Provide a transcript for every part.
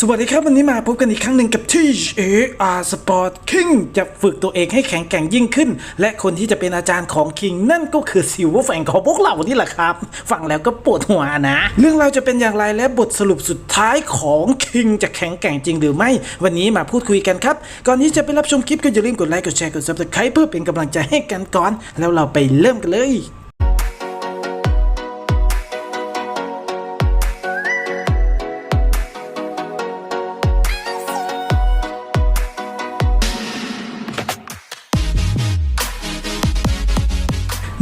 สวัสดีครับ วันนี้มาพบกันอีกครั้งหนึ่งกับที่เออาร์สปอร์ตคิงจะฝึกตัวเองให้แข็งแกร่งยิ่งขึ้น และคนที่จะเป็นอาจารย์ของคิงนั่นก็คือซิลเวอร์แฟงของพวกเรานี่แหละครับ ฟังแล้วก็ปวดหัวนะ เรื่องเราจะเป็นอย่างไรและบทสรุปสุดท้ายของคิงจะแข็งแกร่งจริงหรือไม่ วันนี้มาพูดคุยกันครับ ก่อนที่จะไปรับชมคลิปก็อย่าลืมกดไลค์กดแชร์กดซับสไครป์เพื่อเป็นกำลังใจให้กันก่อน แล้วเราไปเริ่มกันเลย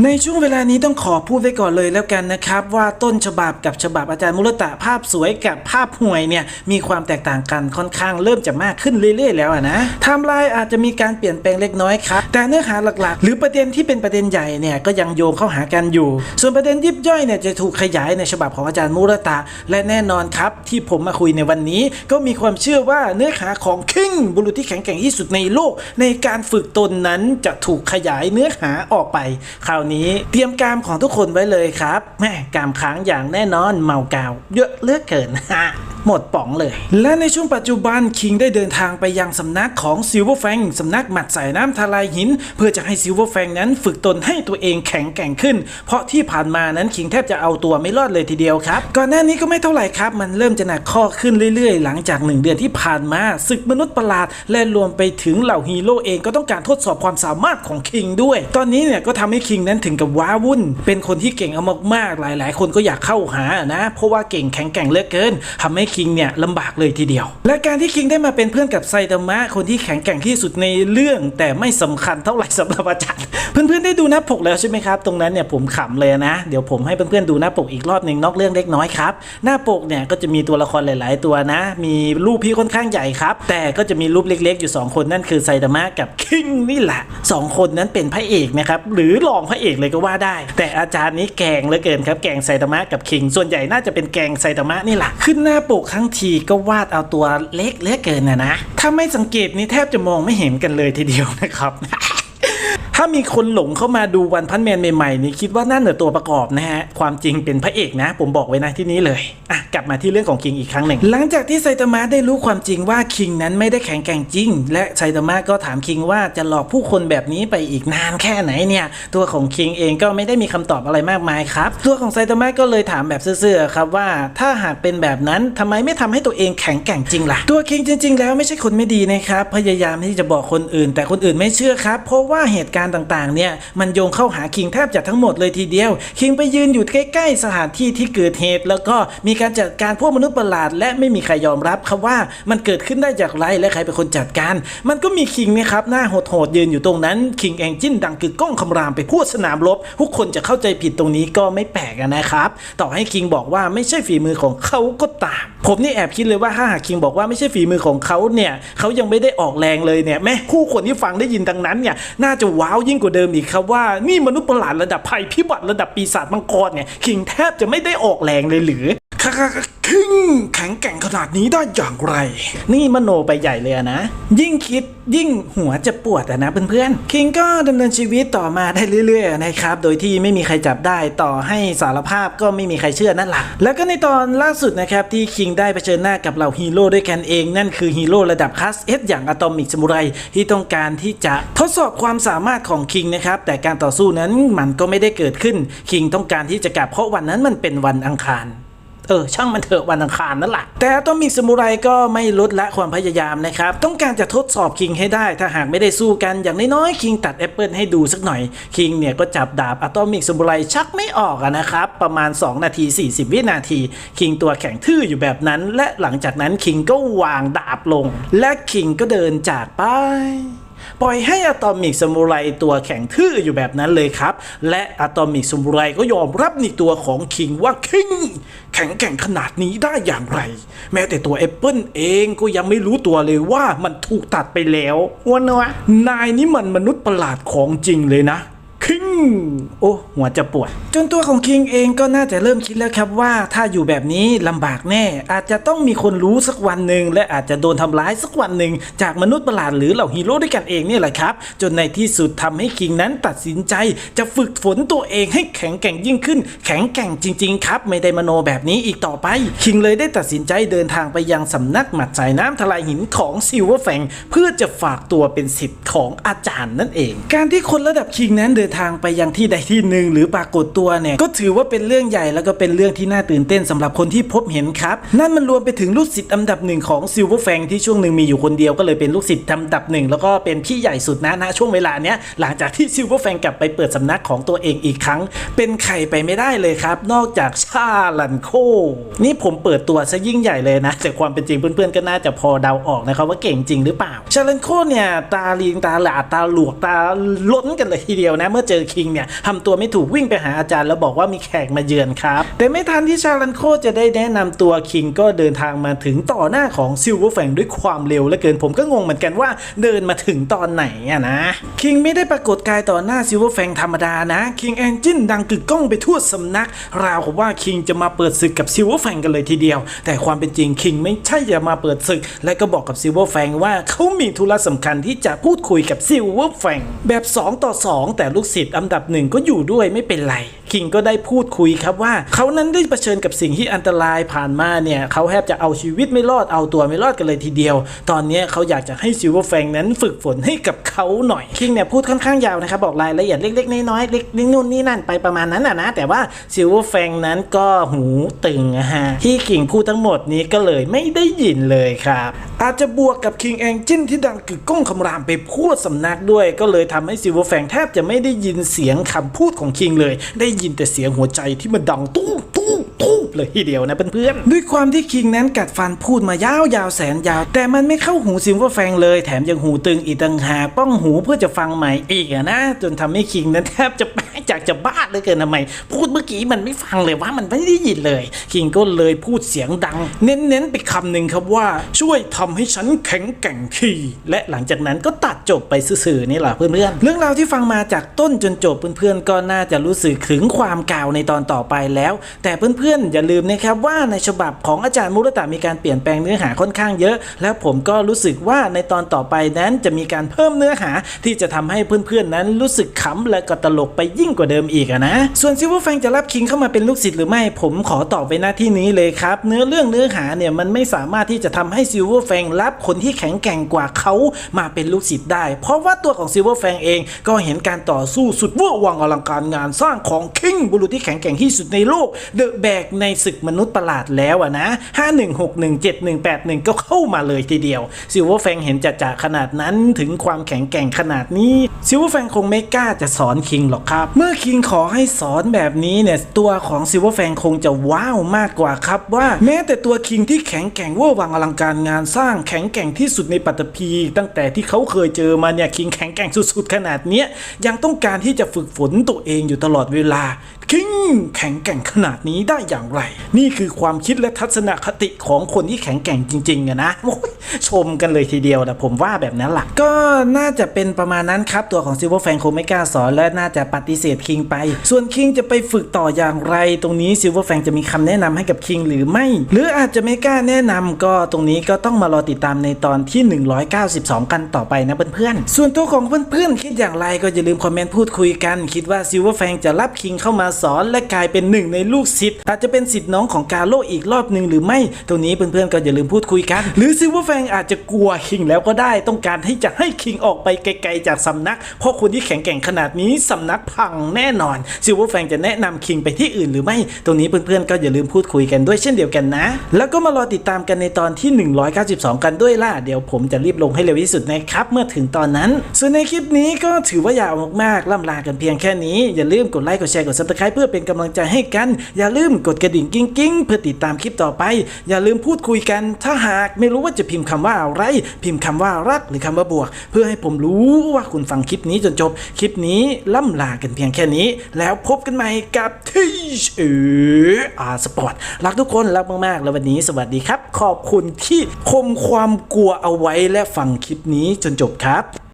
ในช่วงเวลานี้ต้องขอพูดไว้ก่อนเลยแล้วกันนะครับ ว่าต้นฉบับกับฉบับอาจารย์มุรตะภาพสวยกับภาพห่วยเนี่ยมีความแตกต่างกันค่อนข้างเริ่มจะมากขึ้นเรื่อยๆแล้วนะไทม์ไลน์อาจจะมีการเปลี่ยนแปลงเล็กน้อยครับแต่เนื้อหาหลักๆ หรือประเด็นที่เป็นประเด็นใหญ่เนี่ยก็ยังโยงเข้าหากันอยู่ ส่วนประเด็นยิบย่อยเนี่ยจะถูกขยายในฉบับของอาจารย์มุรตะ และแน่นอนครับ ที่ผมมาคุยในวันนี้ ก็มีความเชื่อว่าเนื้อหาของคิงบุรุษที่แข็งแกร่งที่สุดในโลก ในการฝึกตนนั้นจะถูกขยายเนื้อหาออกไปคราวนี้ เตรียมกามของทุกคนไว้เลยครับแม่กามค้างอย่างแน่นอนเมากาว เยอะเลือกเกินฮะ หมดป๋องเลย และในช่วงปัจจุบันคิงได้เดินทางไปยังสำนักของซิลเวอร์แฟงสำนักหมัดสายน้ำทลายหิน เพื่อจะให้ซิลเวอร์แฟงนั้นฝึกตนให้ตัวเองแข็งแกร่งขึ้น เพราะที่ผ่านมานั้นคิงแทบจะเอาตัวไม่รอดเลยทีเดียวครับ ก่อนหน้านี้ก็ไม่เท่าไหร่ครับ มันเริ่มจะหนักข้อขึ้นเรื่อยๆ หลังจากหนึ่งเดือนที่ผ่านมาศึกมนุษย์ประหลาด และรวมไปถึงเหล่าฮีโร่เองก็ต้องการทดสอบความสามารถของคิงด้วย ตอนนี้เนี่ยก็ทำให้คิงนั้นถึงกับว้าวุ่น เป็นคนที่เก่งเอามากๆหลาย ๆ คนก็อยากเข้าหานะ เพราะว่าเก่งแข็งแกร่งเหลือเกินทำให้คิงเนี่ยลำบากเลยทีเดียว และการที่คิงได้มาเป็นเพื่อนกับไซตามะคนที่แข็งแกร่งที่สุดในเรื่อง แต่ไม่สำคัญเท่าไหร่สำหรับอาจารย์เพื่อนๆได้ดูหน้าปกแล้วใช่ไหมครับ ตรงนั้นเนี่ยผมขำเลยนะ เดี๋ยวผมให้เพื่อนๆดูหน้าปกอีกรอบหนึ่งนอกเรื่องเล็กน้อยครับ หน้าปกเนี่ยก็จะมีตัวละครหลาย ๆ ตัวนะ มีรูปพี่ค่อนข้างใหญ่ครับ แต่ก็จะมีรูปเล็ก ๆ อยู่ 2 คนนั่นคือไซตามะกับคิงนี่แหละสองคนนั้นเป็นพระเอกนะครับหรือรองพระเอกเลยก็ว่าได้ แต่อาจารย์นี้แกงเหลือเกินครับแกงไซตามะกับคิง ส่วนใหญ่น่าจะเป็นแกงไซตามะนี่แหละขึ้นหน้าปกครั้งทีก็วาดเอาตัวเล็กเหลือเกินนะนะ ถ้าไม่สังเกตนี่แทบจะมองไม่เห็นกันเลยทีเดียวนะครับ ถ้ามีคนหลงเข้ามาดูวันพันแมนใหม่ๆนี่คิดว่านั่นเหนือตัวประกอบนะฮะ ความจริงเป็นพระเอกนะ ผมบอกไว้นะที่นี้เลย อะ กลับมาที่เรื่องของคิงอีกครั้งหนึ่ง หลังจากที่ไซตามะได้รู้ความจริงว่าคิงนั้นไม่ได้แข็งแกร่งจริง และไซตามะก็ถามคิงว่าจะหลอกผู้คนแบบนี้ไปอีกนานแค่ไหนเนี่ย ตัวของคิงเองก็ไม่ได้มีคำตอบอะไรมากมายครับ ตัวของไซตามะก็เลยถามแบบซื่อๆครับว่า ถ้าหากเป็นแบบนั้นทำไมไม่ทำให้ตัวเองแข็งแกร่งจริงล่ะ ตัวคิงจริง ๆ แล้วไม่ใช่คนไม่ดีนะครับ พยายามที่จะบอกคนอื่น แต่คนอื่นไม่เชื่อครับ เพราะว่าเหตุการณ์ต่างๆเนี่ยมันโยงเข้าหาคิงแทบจะทั้งหมดเลยทีเดียว คิงไปยืนอยู่ใกล้ๆสถานที่ที่เกิดเหตุ แล้วก็มีการจัดการพวกมนุษย์ประหลาด และไม่มีใครยอมรับครับว่ามันเกิดขึ้นได้จากไรและใครเป็นคนจัดการ มันก็มีคิงนี่ยครับหน้าโหดๆยืนอยู่ตรงนั้นคิงแองจินดังกึกก้องคำรามไปพูดสนามรบทุกคนจะเข้าใจผิดตรงนี้ก็ไม่แปลกนะครับ ต่อให้คิงบอกว่าไม่ใช่ฝีมือของเขาก็ตาม ผมนี่แอบคิดเลยว่าถ้าหากคิงบอกว่าไม่ใช่ฝีมือของเขาเนี่ยเขายังไม่ได้ออกแรงเลยเนี่ยแม่ผู้คนที่ฟังได้ยินดังนั้นเนี่ยน่าจะว้าวยิ่งกว่าเดิมอีกครับว่านี่มนุษย์ประหลาดระดับภัยพิบัติระดับปีศาจมังกรเนี่ยคิงแทบจะไม่ได้ออกแรงเลยหรือ คิงแข็งแกร่งขนาดนี้ได้อย่างไร นี่มโนไปใหญ่เลยนะ ยิ่งคิดยิ่งหัวจะปวดอะนะเพื่อนๆคิงก็ดำเนินชีวิตต่อมาได้เรื่อยๆนะครับ โดยที่ไม่มีใครจับได้ต่อให้สารภาพก็ไม่มีใครเชื่อนั่นแหละแล้วก็ในตอนล่าสุดนะครับที่คิงได้เผชิญหน้ากับเหล่าฮีโร่ด้วยกันเอง นั่นคือฮีโร่ระดับคลาสเอสอย่างอะตอมิกสมุไรที่ต้องการที่จะทดสอบความสามารถของคิงนะครับแต่การต่อสู้นั้นมันก็ไม่ได้เกิดขึ้น คิงต้องการที่จะกลับเพราะวันนั้นมันเป็นวันอังคาร เออช่างมันเถอะวันอังคารนั่นแหละแต่ต้องมีสมุไรก็ไม่ลดละความพยายามนะครับ ต้องการจะทดสอบคิงให้ได้ ถ้าหากไม่ได้สู้กันอย่างน้อยๆคิงตัดแอปเปิลให้ดูสักหน่อยคิงเนี่ยก็จับดาบอะตอมิกสมุไรชักไม่ออกอะนะครับ ประมาณ 2 นาที 40 วินาที คิงตัวแข็งทื่ออยู่แบบนั้น และหลังจากนั้นคิงก็วางดาบลง และคิงก็เดินจากไป ปล่อยให้อะตอมิกสมุไรตัวแข็งทื่ออยู่แบบนั้นเลยครับ และอะตอมิกสมุไรก็ยอมรับในตัวของคิงว่าคิงแข็งแกร่งขนาดนี้ได้อย่างไร แม้แต่ตัวแอปเปิลเองก็ยังไม่รู้ตัวเลยว่ามันถูกตัดไปแล้ววันนะนายนี่มันมนุษย์ประหลาดของจริงเลยนะคิง โอ้หัวจะปวด จนตัวของคิงเองก็น่าจะเริ่มคิดแล้วครับว่า ถ้าอยู่แบบนี้ลำบากแน่ อาจจะต้องมีคนรู้สักวันหนึ่งและอาจจะโดนทำร้ายสักวันหนึ่งจากมนุษย์ประหลาดหรือเหล่าฮีโร่ด้วยกันเองเนี่ยแหละครับ จนในที่สุดทำให้คิงนั้นตัดสินใจจะฝึกฝนตัวเองให้แข็งแกร่งยิ่งขึ้น แข็งแกร่งจริง ๆ ครับ ไม่ได้มโนแบบนี้อีกต่อไป คิงเลยได้ตัดสินใจเดินทางไปยังสำนักหมัดสายน้ำทลายหินของซิลเวอร์แฟงเพื่อจะฝากตัวเป็นศิษย์ของอาจารย์นั่นเอง การที่คนระดับคิงนั้นเดินทางไปยังที่ใดที่หนึ่งหรือปรากฏตัวเนี่ยก็ถือว่าเป็นเรื่องใหญ่แล้วก็เป็นเรื่องที่น่าตื่นเต้นสำหรับคนที่พบเห็นครับ นั่นมันรวมไปถึงลูกศิษย์อันดับหนึ่งของซิลเวอร์แฟงที่ช่วงหนึ่งมีอยู่คนเดียวก็เลยเป็นลูกศิษย์อันดับหนึ่งแล้วก็เป็นพี่ใหญ่สุดนะณช่วงเวลาเนี้ยหลังจากที่ซิลเวอร์แฟงกลับไปเปิดสำนักของตัวเองอีกครั้ง เป็นใครไปไม่ได้เลยครับ นอกจากชาลันโค นี่ผมเปิดตัวซะยิ่งใหญ่เลยนะ แต่ความเป็นจริงเพื่อนๆก็น่าจะพอเดาออกนะครับว่าเก่งจริงหรือเปล่าชาลันโคเนี่ยตาลีงตาหลาตาหลวกตาล้นกันเลยทีเดียวนะ เมื่อเจอคิงเนี่ยทำตัวไม่ถูกวิ่งไปหาอาจารย์แล้วบอกว่ามีแขกมาเยือนครับ แต่ไม่ทันที่ชาลันโคจะได้แนะนำตัวคิงก็เดินทางมาถึงต่อหน้าของซิลเวอร์แฟงด้วยความเร็วเหลือเกินผมก็งงเหมือนกันว่าเดินมาถึงตอนไหนอะนะ คิงไม่ได้ปรากฏกายต่อหน้าซิลเวอร์แฟงธรรมดานะคิงแอนจินดังกึกก้องไปทั่วสำนัก ราวกับว่าคิงจะมาเปิดศึกกับซิลเวอร์แฟงกันเลยทีเดียว แต่ความเป็นจริงคิงไม่ใช่จะมาเปิดศึก และก็บอกกับซิลเวอร์แฟงว่าเขามีธุระสำคัญที่จะพูดคุยกับซิลเวอร์แฟงแบบ 2 ต่อ 2 แต่ลูกศิษย์อดับหนึ่งก็อยู่ด้วยไม่เป็นไร คิงก็ได้พูดคุยครับว่าเขานั้นได้เผชิญกับสิ่งที่อันตรายผ่านมาเนี่ยเขาแทบจะเอาชีวิตไม่รอดเอาตัวไม่รอดกันเลยทีเดียว ตอนนี้เขาอยากจะให้ซิลเวอร์แฟงนั้นฝึกฝนให้กับเขาหน่อยคิงเนี่ยพูดค่อนข้างยาวนะครับบอกรายละเอียดเล็กๆน้อยๆเล็กนิดนู่นนี่นั่นไปประมาณนั้นนะนะแต่ว่าซิลเวอร์แฟงนั้นก็หูตึงอะฮะที่คิงพูดทั้งหมดนี้ก็เลยไม่ได้ยินเลยครับอาจจะบวกกับคิงแองจินที่ดังกึกก้องคำรามไปพูดสำนักด้วย ก็เลยทำให้ซิลเวอร์แฟงแทบจะไม่ได้ยินเสียงคำพูดของคิงเลยได้ยนแต่เสียงหัวใจที่มันดังตุ้มตุ้มตุ้มเลยทีเดียวนะเพื่อนๆด้วยความที่คิงนั้นกัดฟันพูดมายาวยาวแสนยาว แต่มันไม่เข้าหูซิลเวอร์แฟงเลย แถมยังหูตึงอีกต่างหากป้องหูเพื่อจะฟังใหม่อีกอะนะ จนทำให้คิงนั้นแทบจะแป จากจะบ้าเลยเกินทำไม พูดเมื่อกี้มันไม่ฟังเลยว่ามันไม่ได้ยินเลย คิงก็เลยพูดเสียงดัง เน้นๆไปคำหนึ่งครับว่าช่วยทำให้ฉันแข็งแกร่งขีและหลังจากนั้นก็ตัดจบไปซื่อๆนี่แหละเพื่อนๆเรื่องราวที่ฟังมาจากต้นจนจบเพื่อนๆก็น่าจะรู้สึกถึงความกาวในตอนต่อไปแล้ว แต่เพื่อนๆอย่าลืมนะครับว่าในฉบับของอาจารย์มุรตะมีการเปลี่ยนแปลงเนื้อหาค่อนข้างเยอะ แล้วผมก็รู้สึกว่าในตอนต่อไปนั้นจะมีการเพิ่มเนื้อหาที่จะทำให้เพื่อนๆนั้นรู้สึกขำและก็ตลกไปยิ่งกว่าเดิมอีกอะนะ ส่วนซิลเวอร์แฟงจะรับคิงเข้ามาเป็นลูกศิษย์หรือไม่ ผมขอตอบไว้หน้าที่นี้เลยครับ เนื้อเรื่องเนื้อหาเนี่ยมันไม่สามารถที่จะทำให้ซิลเวอร์แฟงรับคนที่แข็งแกร่งกว่าเขามาเป็นลูกศิษย์ได้ เพราะว่าตัวของซิลเวอร์แฟงเองก็เห็นการต่อสู้สุดเวอร์วังอลังการงานสร้างของคิงบุรุษที่แข็งแกร่งที่สุดในโลกเดอะแบกในศึกมนุษย์ประหลาดแล้วอะนะ51617181ก็เข้ามาเลยทีเดียวซิลเวอร์แฟงเห็นจัดจ่าขนาดนั้นถึงความแข็งแกร่งขนาดนี้ซิลเวอร์แฟงคงไม่กล้าจะสอนคิงหรอกครับเมื่อคิงขอให้สอนแบบนี้เนี่ย ตัวของซิลเวอร์แฟงคงจะว้าวมากกว่าครับว่าแม้แต่ตัวคิงที่แข็งแกร่งเวอร์วังอลังการงานสร้างแข็งแกร่งที่สุดในปัตตภีตั้งแต่ที่เขาเคยเจอมาเนี่ยคิงแข็งแกร่งสุดๆขนาดเนี้ยยังต้องการที่จะฝึกฝนตัวเองอยู่ตลอดเวลาคิงแข็งแกร่งขนาดนี้ได้อย่างไร นี่คือความคิดและทัศนคติของคนที่แข็งแกร่งจริงๆอะนะโอ้ยชมกันเลยทีเดียวนะผมว่าแบบนั้นล่ะก็น่าจะเป็นประมาณนั้นครับ ตัวของซิลเวอร์แฟงคงไม่กล้าสอนและน่าจะปฏิเสธคิงไป ส่วนคิงจะไปฝึกต่ออย่างไร ตรงนี้ซิลเวอร์แฟงจะมีคำแนะนำให้กับคิงหรือไม่ หรืออาจจะไม่กล้าแนะนำก็ตรงนี้ก็ต้องมารอติดตามในตอนที่ 192 กันต่อไปนะเพื่อนๆส่วนตัวของเพื่อนๆคิดอย่างไรก็อย่าลืมคอมเมนต์พูดคุยกัน คิดว่าซิลเวอร์แฟงจะรับคิงเข้ามาสอนและกลายเป็นหนึ่งในลูกศิษย์อาจจะเป็นศิษย์น้องของกาโลอีกรอบหนึ่งหรือไม่ตรงนี้เพื่อนๆก็อย่าลืมพูดคุยกัน หรือซิลเวอร์แฟงอาจจะกลัวคิงแล้วก็ได้ต้องการที่จะให้คิงออกไปไกลๆจากสำนัก เพราะคนที่แข็งแกร่งขนาดนี้สำนักพังแน่นอนซิลเวอร์แฟงจะแนะนำคิงไปที่อื่นหรือไม่ ตรงนี้เพื่อนๆก็อย่าลืมพูดคุยกันด้วยเช่นเดียวกันนะ แล้วก็มารอติดตามกันในตอนที่ 192 กันด้วยล่ะเดี๋ยวผมจะรีบลงให้เร็วที่สุดนะครับเมื่อถึงตอนนั้น ส่วนในคลิปนี้ก็ถือว่ายาวมากๆล่ำลากันเพียงแค่นี้อย่าลืมกดไลค์กดแชร์กดซับสไคร b ์เพื่อเป็นกำลังใจให้กัน อย่าลืมกดกระดิ่งกิ้งกิ้งๆเพื่อติดตามคลิปต่อไป อย่าลืมพูดคุยกัน ถ้าหากไม่รู้ว่าจะพิมพ์คำว่าอะไร พิมพ์คำว่ารักหรือคำว่าบวก เพื่อให้ผมรู้ว่าคุณฟังคลิปนี้จนจบ คลิปนี้ล่ำลากันเพียงแค่นี้ แล้วพบกันใหม่กับทีเออาสปอร์ตรักทุกคนรักมากๆ แล้ววันนี้สวัสดีครับ ขอบคุณที่คมความกลัวเอาไว้และฟังคลิปนี้จนจบครับ